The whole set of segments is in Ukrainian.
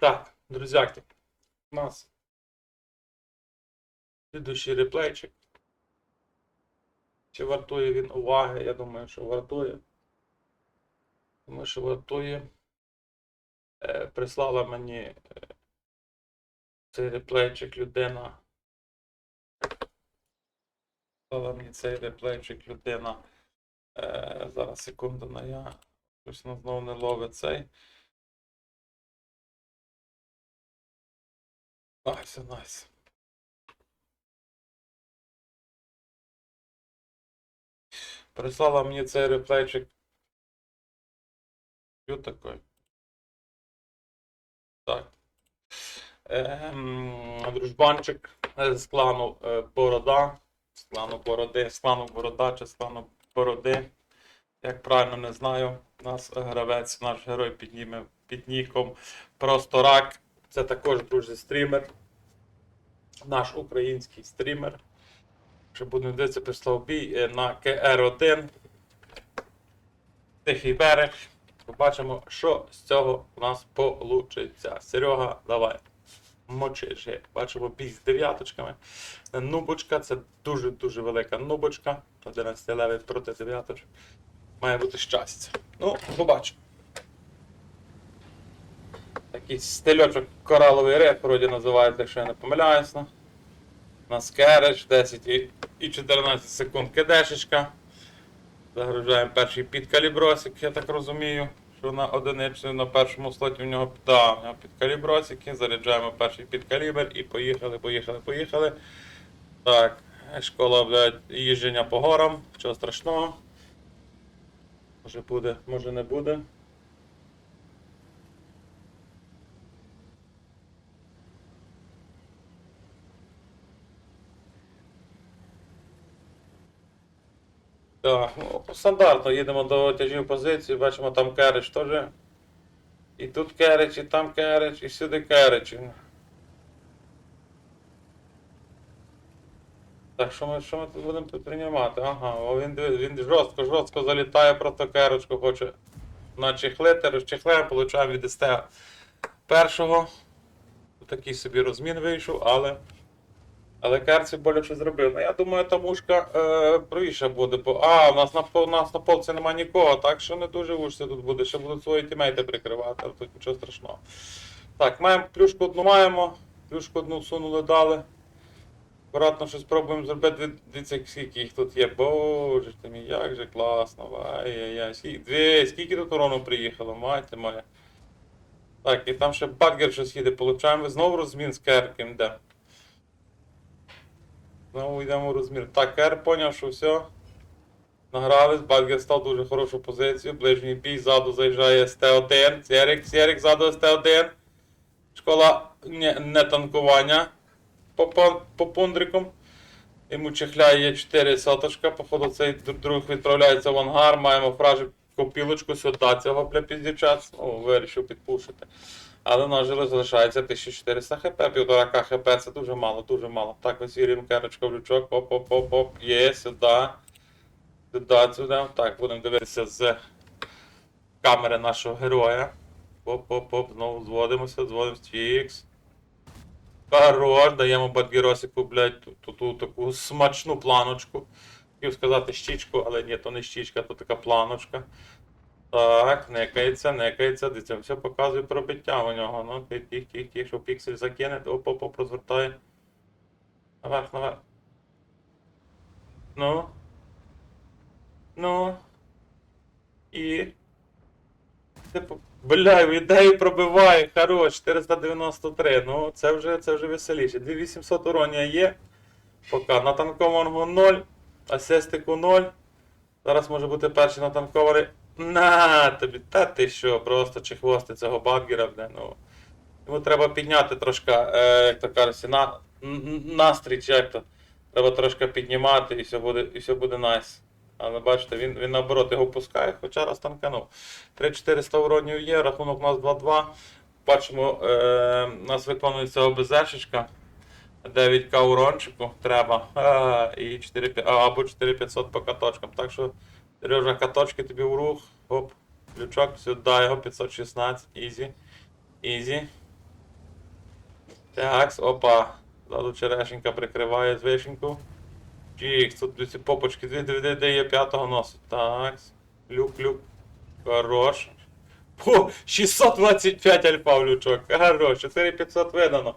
Так, друзяки, у нас слідуючий реплейчик. Чи вартує він уваги? Я думаю, що вартує. Тому що вартує. Е, прислала мені е, цей реплейчик людина. Прислала мені цей реплейчик людина. Е, зараз секунду на я. Щось знову не ловить цей. Найс, найс. Прислала мені цей реплейчик. Що такой? Так. Ем, дружбанчик е, з клану е, Борода. З клану Бороди, з клану Борода чи з клану Бороди. Як правильно не знаю. Нас гравець, наш герой під, ними, під ніком Просто рак. Це також друзі стрімер. Наш український стрімер. Що будемо дивитися, прислав бій е, на КР1. Тихий берег. Побачимо, що з цього у нас получиться. Серега, давай. Мочиш. Бачимо бій з дев'яточками. Нубочка, це дуже-дуже велика нубочка. 11 левий проти дев'яточок. Має бути щастя. Ну, побачимо. Такий стильочок кораловий реп, вроді називається, якщо я не помиляюся. У нас кереш, 10 і, і 14 секунд кидешечка. Загружаємо перший підкалібросик, я так розумію. Що на одиничці на першому слоті в нього, да, підкалібросики. Заряджаємо перший підкалібр і поїхали, поїхали, поїхали. Так, школа, блядь, їждження по горам, чого страшного. Може буде, може не буде. Так, ну, стандартно їдемо до тяжів позиції, бачимо там керич теж. І тут керич, і там керич, і сюди керич. Так, що ми, що ми тут будемо приймати? Ага, він, він жорстко, жорстко залітає, просто керочку хоче начехлити, розчехляємо, получаємо від СТ першого. Такий собі розмін вийшов, але. Але керці боляче зробив. Ну я думаю, та мушка е, правіше буде. Бо... А, у нас на у нас на полці нема нікого, так що не дуже вужся тут буде. Ще будуть свої тімейти прикривати, але тут нічого страшного. Так, маємо плюшку одну маємо. Плюшку одну всунули дали. Акуратно щось спробуємо зробити. Дивіться, скільки їх тут є. Боже ти мій, як же класно. Ай-яй-яй. Скільки, дві, скільки тут урону приїхало, майте моя. Так, і там ще Бадгер щось їде, получаємо. Знову розмін з керким, де. Знову йдемо в розмір. Так, Кер поняв, що все. Награлись, Бадгер став дуже хорошу позицію. Ближній бій, ззаду заїжджає СТ1. Сєрік, Сєрік, ззаду СТ1. Школа не, не танкування по, по, пундрикам. Йому чехляє є 4 соточка. Походу цей друг відправляється в ангар. Маємо фражі копілочку сюди цього бля піздівчат. Ну, вирішив підпушити. Але на жило залишається 1400 хп, 1,5 хп, це дуже мало, дуже мало. Так, висвірюємо керочку в лючок, оп, оп, оп, оп, є, сюди. Сюди, сюди. Так, будемо дивитися з камери нашого героя. Оп, оп, оп, знову зводимося, зводимося, чікс. Хорош, даємо Бадгеросику, блядь, ту, ту, ту таку смачну планочку. Хотів сказати щічку, але ні, то не щічка, то така планочка. Так, некається, некається, дивіться, все показує пробиття у нього. Ну, тих, тих, тих, тих, що піксель закине, оп, оп, оп, розвертає. Наверх, наверх. Ну. Ну. І. Типу, бля, ідею пробиває, хорош, 493. Ну, це вже, це вже веселіше. 2800 уроння є. Поки на танкованого 0, асистику 0. Зараз може бути перший натанкований. На тобі, та ти що, просто чехвости цього баггера, бля, ну. Йому треба підняти трошки, е, як то кажуть, на, настрій, чи як то. Треба трошки піднімати і все буде, і все буде найс. Але бачите, він, він наоборот його пускає, хоча раз танканув. 3-400 уронів є, рахунок у нас 2-2. Бачимо, е, у нас виконується ОБЗшечка. 9к урончику треба. А, і 4, або 4500 по каточкам. Так що, Сережа, каточки тобі в рух. Оп, ключок, сюди його 516, ізі. Ізі. Так, опа. Ззаду черешенька прикриває з вишеньку. Тут ці попочки, дві дві де є п'ятого носу. Так. Люк, люк. Хорош. О, 625 альфа в лючок. Хорош, 4500 видано.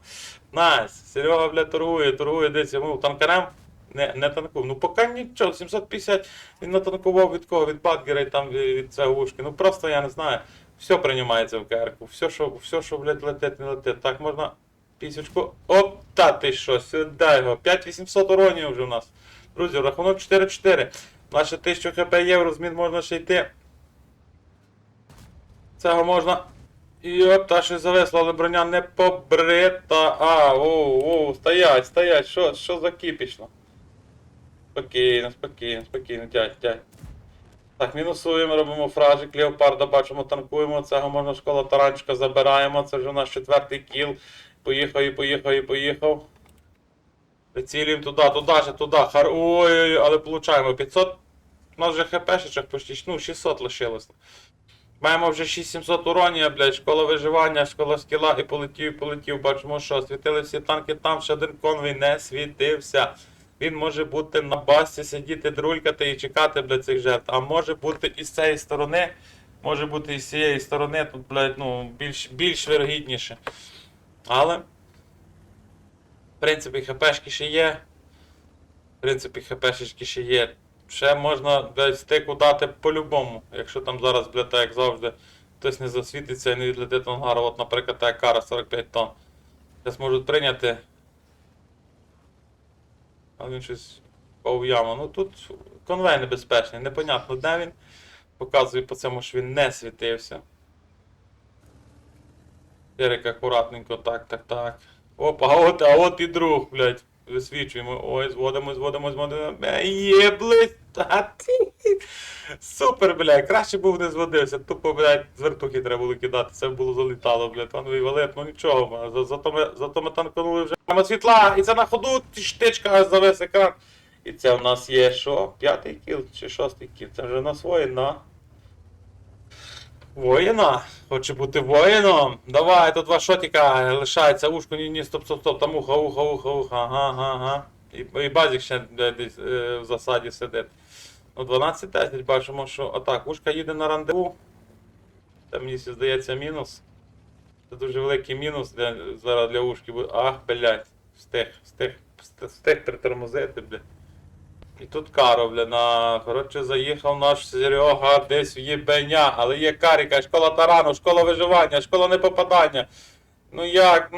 Найс. Серега, блядь, торгує, торгує десь йому танкерем. Не, не танкув. Ну поки нічого, 750 він натанкував від кого? Від Батгера і там від, від цього ушки. Ну просто я не знаю. Все приймається в КР-ку. Все, що, все, що, блядь, летить, не летить. Так можна пісочку. Оп, та ти що, сюди його. 5800 уронів вже у нас. Друзі, рахунок 4-4. Наше 1000 хп є, в розмін можна ще йти. Цього можна. Йоп, та щось зависло, але броня не побрита. А, оу, оу, стоять, стоять, що, що за кіпішло? Спокійно, спокійно, спокійно, дядь, дядь. Так, мінусуємо, робимо фражик, леопарда бачимо, танкуємо, цього можна школа таранчика забираємо, це вже у нас четвертий кіл. Поїхав і поїхав і поїхав. Прицілюємо туди, туди же, туди. Хар... Ой, але получаємо 500. У нас вже хпшечок почти, ну 600 лишилось. Маємо вже 6700 уронія, блядь, школа виживання, школа скіла і полетів, і полетів. Бачимо, що світили всі танки там, ще один конвой не світився. Він може бути на басі, сидіти, друлькати і чекати, блядь, цих жертв. А може бути і з цієї сторони, може бути і з цієї сторони, тут, блядь, ну, більш, більш вірогідніше. Але, в принципі, хпшки ще є. В принципі, хпшечки ще є. Ще можна блядь, стику дати по-любому, якщо там зараз, блядь, так як завжди, хтось не засвітиться і не відлетить ангару. От, наприклад, та кара 45 тонн. Зараз можуть прийняти. А він щось в яму. Ну тут конвей небезпечний, непонятно де він. Показує по цьому, що він не світився. Ерик акуратненько, так, так, так. Опа, а от, а от і друг, блядь. Висвічуємо. Ой, зводимо, зводимо, зводимо. Е, Є. Супер, блядь. Краще був не зводився. Тупо, блядь, з вертухи треба було кидати. Це було залітало, блядь. Пановий валет, ну нічого. За- Зато ми, зато ми танканули вже. Мама світла! І це на ходу штичка аж за весь екран. І це в нас є що? П'ятий кіл чи шостий кіл? Це вже в нас воїна. Воїна. Хоче бути воїном. Давай, тут два шотіка лишається. Ушко, ні, ні, стоп, стоп, стоп. Там ухо, ухо, ухо, ухо. Ага, ага, ага. І, і базік ще десь е, в засаді сидить. Ну, 12-10 бачимо, що отак, ушка їде на рандеву. Це мені здається мінус. Це дуже великий мінус для, зараз для ушки. Ах, блядь, встиг, встиг, встиг притормозити, блядь. І тут Каро, бля, на... Коротше, заїхав наш Серега десь в їбеня, але є каріка, школа тарану, школа виживання, школа непопадання. Ну як?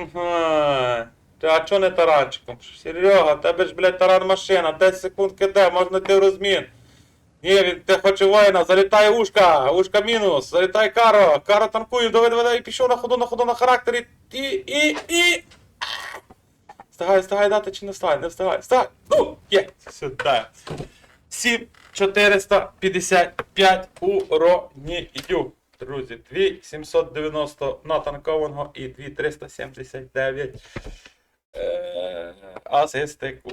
Ти, а чо не таранчиком? Серега, тебе ж, блядь, таран машина, 10 секунд киде, можна йти в розмін. Ні, він те хоче воїна, залітає ушка, ушка мінус, залітає Каро, Каро танкує, давай, давай, пішов на ходу, на ходу, на характері, і, і, і, Встигай, встигай дати чи не встигай, не встигай, встигай. Ну, є, сюди. 7 455 уронію. Друзі, 2790 натанкованого і 2379 е, асистику.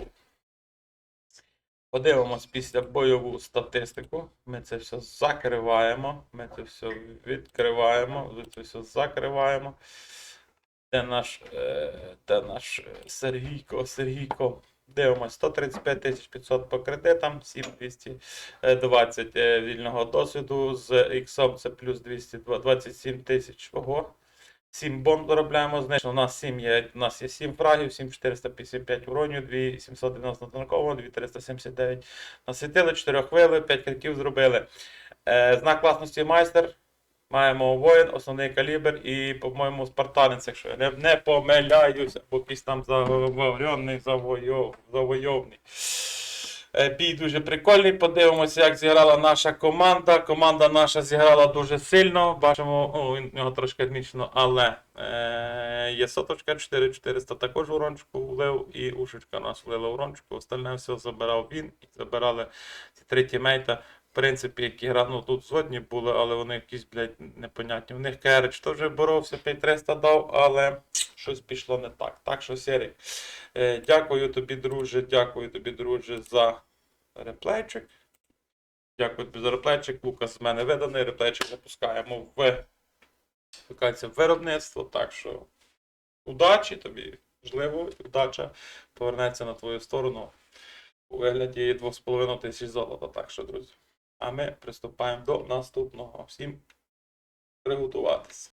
Подивимось після бойову статистику. Ми це все закриваємо. Ми це все відкриваємо. Ми це все закриваємо. Де наш, е, де наш е, Сергійко, Сергійко. Дивимось, 135 500 по кредитам, 7220 е, вільного досвіду. З іксом це плюс 227 тисяч. Ого. 7 бомб доробляємо знищено. У нас 7 є, у нас є 7 фрагів, 7455 уронів, 2790 танкового, 2379 насвітили, 4 хвили, 5 криків зробили. Е, знак класності майстер. Маємо воїн, основний калібр і, по-моєму, спартанець, якщо я не, не помиляюся, бо якийсь там заговоренний, завойов, завойовний. Е, Бій дуже прикольний. Подивимося, як зіграла наша команда. Команда наша зіграла дуже сильно. Бачимо, о, у нього трошки відмічено, але е, є соточка 4400 також урончику влив, і ушечка у нас влила урончику. Остальне все забирав він і забирали ці три тімейта. Принципі, які гра, ну тут згодні були, але вони якісь, блядь, непонятні. В них Керич теж боровся, 5300 дав, але щось пішло не так. Так що, Серік, е, дякую тобі, друже, дякую тобі, друже, за реплейчик. Дякую тобі за реплейчик. Лукас з мене виданий. Реплейчик запускаємо в, в виробництво. Так що удачі тобі. можливо, і вдача повернеться на твою сторону у вигляді 2,5 тисяч золота. Так що, друзі. А ми приступаємо до наступного. Всім приготуватися.